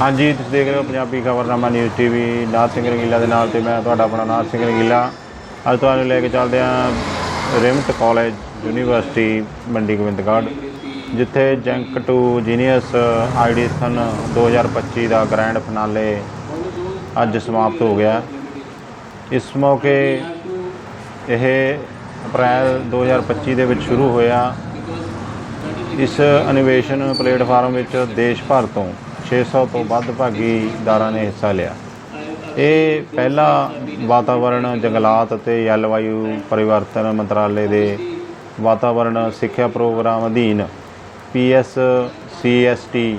ਹਾਂਜੀ, ਤੁਸੀਂ ਦੇਖ ਰਹੇ ਹੋ ਪੰਜਾਬੀ ਖਬਰਨਾਮਾ ਨਿਊਜ਼ ਟੀਵੀ ਨਾਥ ਸਿੰਘ ਰੰਗੀਲਾ ਦੇ ਨਾਲ ਤੇ ਮੈਂ ਤੁਹਾਡਾ ਆਪਣਾ ਨਾਥ ਸਿੰਘ ਰੰਗੀਲਾ। ਅੱਜ ਤੁਹਾਨੂੰ ਲੈ ਕੇ ਚੱਲਦੇ ਹਾਂ RIMT college university, Mandi Gobindgarh, ਜਿੱਥੇ ਜੰਕ ਟੂ ਜੀਨੀਅਸ ਆਈਡੀਸਨ 2025 ਦਾ ਗ੍ਰੈਂਡ ਫਿਨਾਲੇ ਅੱਜ ਸਮਾਪਤ ਹੋ ਗਿਆ। ਇਸ ਮੌਕੇ ਇਹ ਅਪ੍ਰੈਲ 2025 ਦੇ ਵਿੱਚ ਸ਼ੁਰੂ ਹੋਇਆ। ਇਸ ਅਨਿਵੇਸ਼ਨ ਪਲੇਟਫਾਰਮ ਵਿੱਚ ਦੇਸ਼ ਭਰ ਤੋਂ 600 ਤੋਂ ਵੱਧ ਭਾਗੀਦਾਰਾਂ ਨੇ ਹਿੱਸਾ ਲਿਆ। ਇਹ ਪਹਿਲਾ ਵਾਤਾਵਰਣ ਜੰਗਲਾਤ ਅਤੇ ਜਲਵਾਯੂ ਪਰਿਵਰਤਨ ਮੰਤਰਾਲੇ ਦੇ ਵਾਤਾਵਰਣ ਸਿੱਖਿਆ ਪ੍ਰੋਗਰਾਮ ਅਧੀਨ PS CST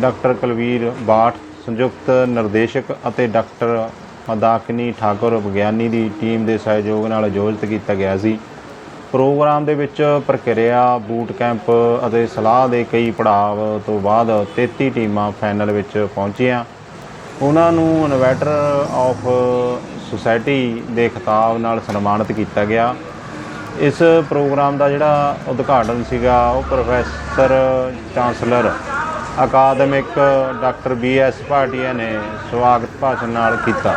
doctor Kulvir Bath, ਸੰਯੁਕਤ ਨਿਰਦੇਸ਼ਕ ਅਤੇ ਡਾਕਟਰ ਮਦਾਕਨੀ ਠਾਕੁਰ ਵਿਗਿਆਨੀ ਦੀ ਟੀਮ ਦੇ ਸਹਿਯੋਗ ਨਾਲ ਆਯੋਜਿਤ ਕੀਤਾ ਗਿਆ ਸੀ। ਪ੍ਰੋਗਰਾਮ ਦੇ ਵਿੱਚ ਪ੍ਰਕਿਰਿਆ ਬੂਟ ਕੈਂਪ ਅਤੇ ਸਲਾਹ ਦੇ ਕਈ ਪੜਾਅ ਤੋਂ ਬਾਅਦ 33 ਟੀਮਾਂ ਫਾਈਨਲ ਵਿੱਚ ਪਹੁੰਚੀਆਂ। ਉਹਨਾਂ ਨੂੰ ਇਨਵੈਟਰ ਆਫ ਸੁਸਾਇਟੀ ਦੇ ਖਿਤਾਬ ਨਾਲ ਸਨਮਾਨਿਤ ਕੀਤਾ ਗਿਆ। ਇਸ ਪ੍ਰੋਗਰਾਮ ਦਾ ਜਿਹੜਾ ਉਦਘਾਟਨ ਸੀਗਾ, ਉਹ professor chancellor, academic doctor B S Bhatia ਨੇ ਸਵਾਗਤ ਭਾਸ਼ਣ ਨਾਲ ਕੀਤਾ।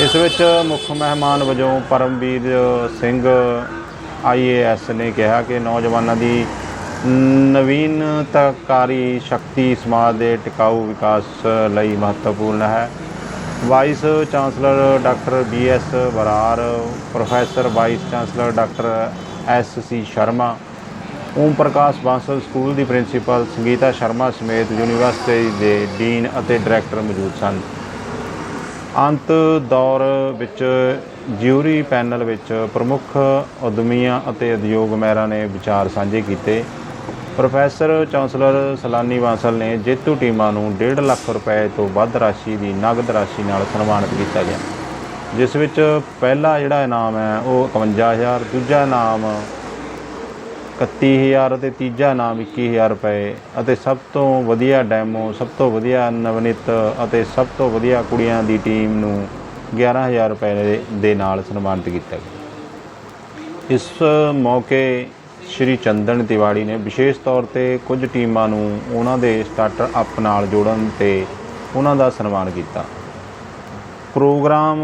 ਇਸ ਵਿੱਚ ਮੁੱਖ ਮਹਿਮਾਨ ਵਜੋਂ ਪਰਮਵੀਰ ਸਿੰਘ ਆਈਏਐਸ ਨੇ ਕਿਹਾ ਕਿ ਨੌਜਵਾਨਾਂ ਦੀ ਨਵੀਨਤਾਕਾਰੀ ਸ਼ਕਤੀ ਸਮਾਜ ਦੇ ਟਿਕਾਊ ਵਿਕਾਸ ਲਈ ਮਹੱਤਵਪੂਰਨ ਹੈ। Vice chancellor doctor B S Brar professor vice chancellor doctor S C Sharma, Om Prakash Bansal school ਦੀ ਪ੍ਰਿੰਸੀਪਲ ਸੰਗੀਤਾ ਸ਼ਰਮਾ ਸਮੇਤ ਯੂਨੀਵਰਸਿਟੀ ਦੇ ਡੀਨ ਅਤੇ ਡਾਇਰੈਕਟਰ ਮੌਜੂਦ ਸਨ। ਅੰਤ ਦੌਰ ਵਿੱਚ ਜਿਊਰੀ ਪੈਨਲ ਵਿੱਚ ਪ੍ਰਮੁੱਖ ਉਦਮੀਆਂ ਅਤੇ ਉਦਯੋਗ ਮਹਿਰਾਂ ਨੇ ਵਿਚਾਰ ਸਾਂਝੇ ਕੀਤੇ। ਪ੍ਰੋਫੈਸਰ ਚਾਂਸਲਰ ਸਲਾਨੀ ਬਾਂਸਲ ਨੇ ਜੇਤੂ ਟੀਮਾਂ ਨੂੰ 1.5 ਲੱਖ ਰੁਪਏ ਤੋਂ ਵੱਧ ਰਾਸ਼ੀ ਦੀ ਨਗਦ ਰਾਸ਼ੀ ਨਾਲ ਸਨਮਾਨਿਤ ਕੀਤਾ ਗਿਆ। ਜਿਸ ਵਿੱਚ ਪਹਿਲਾ ਜਿਹੜਾ ਇਨਾਮ ਹੈ, ਉਹ 51000 ਦੂਜਾ ਇਨਾਮ 31000 ਅਤੇ ਤੀਜਾ ਇਨਾਮ 21000 ਰੁਪਏ ਅਤੇ ਸਭ ਤੋਂ ਵਧੀਆ ਡੈਮੋ, ਸਭ ਤੋਂ ਵਧੀਆ ਨਵਨਿਤ ਅਤੇ ਸਭ ਤੋਂ ਵਧੀਆ ਕੁੜੀਆਂ ਦੀ ਟੀਮ ਨੂੰ 11000 ਰੁਪਏ ਦੇ- ਦੇ ਨਾਲ ਸਨਮਾਨਿਤ ਕੀਤਾ ਗਿਆ। ਇਸ ਮੌਕੇ ਸ਼੍ਰੀ ਚੰਦਨ ਤਿਵਾੜੀ ਨੇ ਵਿਸ਼ੇਸ਼ ਤੌਰ ਤੇ ਕੁਝ ਟੀਮਾਂ ਨੂੰ ਉਹਨਾਂ ਦੇ ਸਟਾਰਟਅਪ ਨਾਲ ਜੋੜਨ ਤੇ ਉਹਨਾਂ ਦਾ ਸਨਮਾਨ ਕੀਤਾ। ਪ੍ਰੋਗਰਾਮ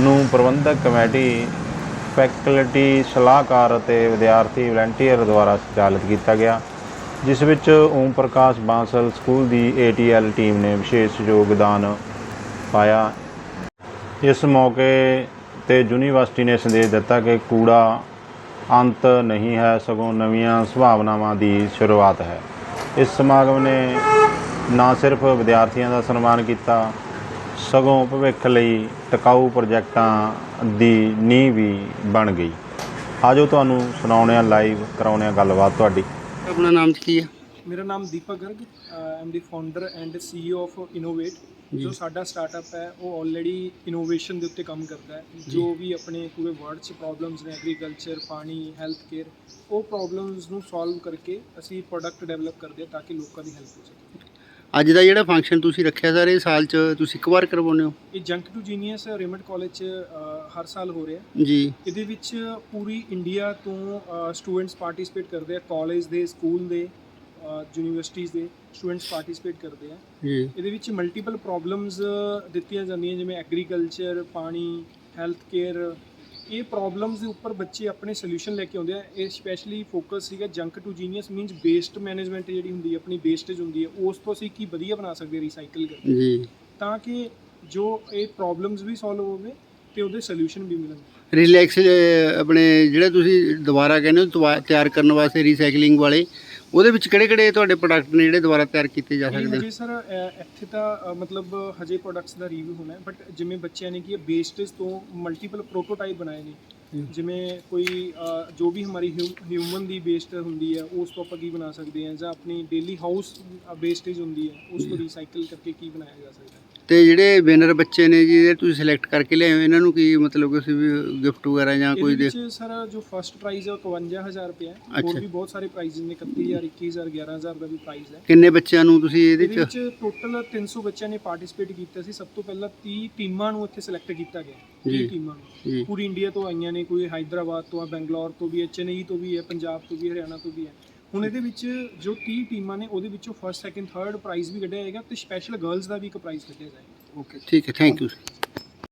ਨੂੰ ਪ੍ਰਬੰਧਕ ਕਮੇਟੀ ਫੈਕਲਟੀ ਸਲਾਹਕਾਰ ਅਤੇ ਵਿਦਿਆਰਥੀ ਵਲੰਟੀਅਰ ਦੁਆਰਾ ਸੰਚਾਲਿਤ ਕੀਤਾ ਗਿਆ, ਜਿਸ ਵਿੱਚ ਓਮ ਪ੍ਰਕਾਸ਼ ਬਾਂਸਲ ਸਕੂਲ ਦੀ ਏਟੀਐਲ ਟੀਮ ਨੇ ਵਿਸ਼ੇਸ਼ ਯੋਗਦਾਨ ਪਾਇਆ। ਇਸ ਮੌਕੇ ਤੇ ਯੂਨੀਵਰਸਿਟੀ ਨੇ ਸੰਦੇਸ਼ ਦਿੱਤਾ ਕਿ ਕੂੜਾ ਅੰਤ ਨਹੀਂ ਹੈ, ਸਗੋਂ ਨਵੀਆਂ ਸੰਭਾਵਨਾਵਾਂ ਦੀ ਸ਼ੁਰੂਆਤ ਹੈ। ਇਸ ਸਮਾਗਮ ਨੇ ਨਾ ਸਿਰਫ ਵਿਦਿਆਰਥੀਆਂ ਦਾ ਸਨਮਾਨ ਕੀਤਾ ਸਗੋਂ ਭਵਿੱਖ ਲਈ ਟਿਕਾਊ ਪ੍ਰੋਜੈਕਟਾਂ ਦੀ ਨੀਂਹ ਵੀ ਬਣ ਗਈ। ਆਜੋ ਤੁਹਾਨੂੰ ਸੁਣਾਉਂਦੇ ਹਾਂ ਲਾਈਵ ਕਰਾਉਂਦੇ ਹਾਂ ਗੱਲਬਾਤ ਤੁਹਾਡੀ। ਆਪਣਾ ਨਾਮ ਕੀ ਹੈ? ਮੇਰਾ ਨਾਮ Deepak Garg am the founder and CEO of Innovate ਜੋ। ਸਾਡਾ ਸਟਾਰਟਅਪ ਹੈ ਉਹ ਆਲਰੇਡੀ ਇਨੋਵੇਸ਼ਨ ਦੇ ਉੱਤੇ ਕੰਮ ਕਰਦਾ ਹੈ। ਜੋ। ਵੀ ਆਪਣੇ ਪੂਰੇ ਵਰਲਡ 'ਚ ਪ੍ਰੋਬਲਮਸ ਨੇ ਐਗਰੀਕਲਚਰ ਪਾਣੀ ਹੈਲਥ ਕੇਅਰ ਉਹ ਪ੍ਰੋਬਲਮਸ ਨੂੰ ਸੋਲਵ ਕਰਕੇ ਅਸੀਂ ਪ੍ਰੋਡਕਟ ਡਿਵੈਲਪ ਕਰਦੇ ਹਾਂ ਤਾਂ ਕਿ ਲੋਕਾਂ ਦੀ ਹੈਲਪ ਹੋ ਸਕੇ। ਅੱਜ ਦਾ ਜਿਹੜਾ ਫੰਕਸ਼ਨ ਤੁਸੀਂ ਰੱਖਿਆ ਸਰ ਇਹ ਸਾਲ ਚ ਤੁਸੀਂ ਇੱਕ ਵਾਰ ਕਰਵਾਉਂਦੇ ਹੋ? ਇਹ junk to genius RIMT college 'ਚ ਅ, ਹਰ ਸਾਲ ਹੋ ਰਿਹਾ ਜੀ। ਇਹਦੇ ਵਿੱਚ ਪੂਰੀ ਇੰਡੀਆ ਤੋਂ ਸਟੂਡੈਂਟਸ ਪਾਰਟਿਸਿਪੇਟ ਕਰਦੇ ਆ ਕਾਲਜ ਦੇ ਸਕੂਲ ਦੇ ਯੂਨੀਵਰਸਿਟੀਜ਼ ਦੇ ਸਟੂਡੈਂਟਸ ਪਾਰਟਿਸਿਪੇਟ ਕਰਦੇ ਆ। ਜੀ। ਇਹਦੇ ਵਿੱਚ ਮਲਟੀਪਲ ਪ੍ਰੋਬਲਮਸ ਦਿੱਤੀਆਂ ਜਾਂਦੀਆਂ ਜਿਵੇਂ ਐਗਰੀਕਲਚਰ ਪਾਣੀ ਹੈਲਥ ਕੇਅਰ ਇਹ ਪ੍ਰੋਬਲਮਸ ਦੇ ਉੱਪਰ ਬੱਚੇ ਆਪਣੇ ਸੋਲੂਸ਼ਨ ਲੈ ਕੇ ਆਉਂਦੇ ਆ। ਇਹ ਸਪੈਸ਼ਲੀ ਫੋਕਸ ਸੀਗਾ junk to genius means waste management ਜਿਹੜੀ ਹੁੰਦੀ ਹੈ ਆਪਣੀ ਵੇਸਟੇਜ ਹੁੰਦੀ ਹੈ ਉਸ ਤੋਂ ਅਸੀਂ ਕੀ ਵਧੀਆ ਬਣਾ ਸਕਦੇ ਰੀਸਾਈਕਲ ਕਰਕੇ। ਜੀ। ਤਾਂ ਕਿ ਜੋ ਇਹ ਪ੍ਰੋਬਲਮਸ ਵੀ ਸੋਲਵ ਹੋਵੇ ਤੇ ਉਹਦੇ ਸੋਲੂਸ਼ਨ ਵੀ ਮਿਲਣ। ਰਿਲੈਕਸ ਆਪਣੇ ਜਿਹੜਾ ਤੁਸੀਂ ਦੁਬਾਰਾ ਕਹਿੰਦੇ ਹੋ ਤਿਆਰ ਕਰਨ ਵਾਸਤੇ ਰੀਸਾਈਕਲਿੰਗ ਵਾਲੇ ਉਹਦੇ ਵਿੱਚ ਕਿਹੜੇ ਕਿਹੜੇ ਤੁਹਾਡੇ ਪ੍ਰੋਡਕਟ ਨੇ ਜਿਹੜੇ ਦੁਬਾਰਾ ਤਿਆਰ ਕੀਤੇ ਜਾ ਸਕਦੇ? ਹਜੇ ਸਰ ਇੱਥੇ ਤਾਂ ਮਤਲਬ ਹਜੇ ਪ੍ਰੋਡਕਟਸ ਦਾ ਰਿਵਿਊ ਹੋਣਾ ਹੈ ਬਟ ਜਿਵੇਂ ਬੱਚਿਆਂ ਨੇ ਕੀ ਵੇਸਟੇਜ ਤੋਂ ਮਲਟੀਪਲ ਪ੍ਰੋਟੋਟਾਈਪ ਬਣਾਏ ਨੇ। ਜਿਵੇਂ ਕੋਈ ਜੋ ਵੀ ਹਮਾਰੀ ਹਿਊਮਨ ਦੀ ਵੇਸਟ ਹੁੰਦੀ ਹੈ ਉਸ ਤੋਂ ਆਪਾਂ ਕੀ ਬਣਾ ਸਕਦੇ ਹਾਂ? ਜਾਂ ਆਪਣੀ ਡੇਲੀ ਹਾਊਸ ਵੇਸਟੇਜ ਹੁੰਦੀ ਹੈ ਉਸ ਤੋਂ ਰੀਸਾਈਕਲ ਕਰਕੇ ਕੀ ਬਣਾਇਆ ਜਾ ਸਕਦਾ ਹੈ? ਤੇ ਜਿਹੜੇ ਵਿਨਰ ਬੱਚੇ ਨੇ ਜੀ ਇਹ ਤੁਸੀਂ ਸਿਲੈਕਟ ਕਰਕੇ ਲਿਆਏ ਹੋ। ਇਹਨਾਂ ਨੂੰ ਕੀ ਮਤਲਬ ਕਿ ਤੁਸੀਂ ਗਿਫਟ ਵਗੈਰਾ ਜਾਂ ਕੋਈ ਦੇ ਸਰ ਜੋ ਫਰਸਟ ਪ੍ਰਾਈਜ਼ ਹੈ ਉਹ 51000 ਰੁਪਏ ਹੈ। ਹੋਰ ਵੀ ਬਹੁਤ ਸਾਰੇ ਪ੍ਰਾਈਜ਼ ਨੇ 31000 11000 ਦਾ ਵੀ ਪ੍ਰਾਈਜ਼ ਹੈ। ਕਿੰਨੇ ਬੱਚਿਆਂ ਨੂੰ ਤੁਸੀਂ ਇਹਦੇ ਵਿੱਚ ਟੋਟਲ 300 ਬੱਚਿਆਂ ਨੇ ਪਾਰਟਿਸਿਪੇਟ ਕੀਤਾ ਸੀ। ਸਭ ਤੋਂ ਪਹਿਲਾਂ 30 ਟੀਮਾਂ ਨੂੰ ਇੱਥੇ ਸਿਲੈਕਟ ਕੀਤਾ ਗਿਆ। ਜੀ। ਟੀਮਾਂ ਨੂੰ। ਪੂਰੀ ਇੰਡੀਆ ਤੋਂ ਆਈਆਂ ਨੇ ਕੋਈ ਹਾਈਦਰਾਬਾਦ ਤੋਂ ਆ ਬੈਂਗਲੌਰ ਤੋਂ ਵੀ ਹੈ ਚੇਨਈ ਤੋਂ ਵੀ ਹੈ ਪੰਜਾਬ ਤੋਂ ਵੀ ਹਰਿਆਣਾ ਤੋਂ ਵੀ ਹੈ। ਹੁਣ ਇਹਦੇ ਵਿੱਚ ਜੋ 30 ਟੀਮਾਂ ਨੇ, ਉਹਦੇ ਵਿੱਚੋਂ ਫਸਟ ਸੈਕਿੰਡ ਥਰਡ ਪ੍ਰਾਈਜ਼ ਵੀ ਕੱਢਿਆ ਜਾਏਗਾ ਤੇ ਸਪੈਸ਼ਲ ਗਰਲਸ ਦਾ ਵੀ ਇੱਕ ਪ੍ਰਾਈਜ਼ ਕੱਢਿਆ ਜਾਏਗਾ। ਓਕੇ ਠੀਕ ਹੈ ਥੈਂਕ ਯੂ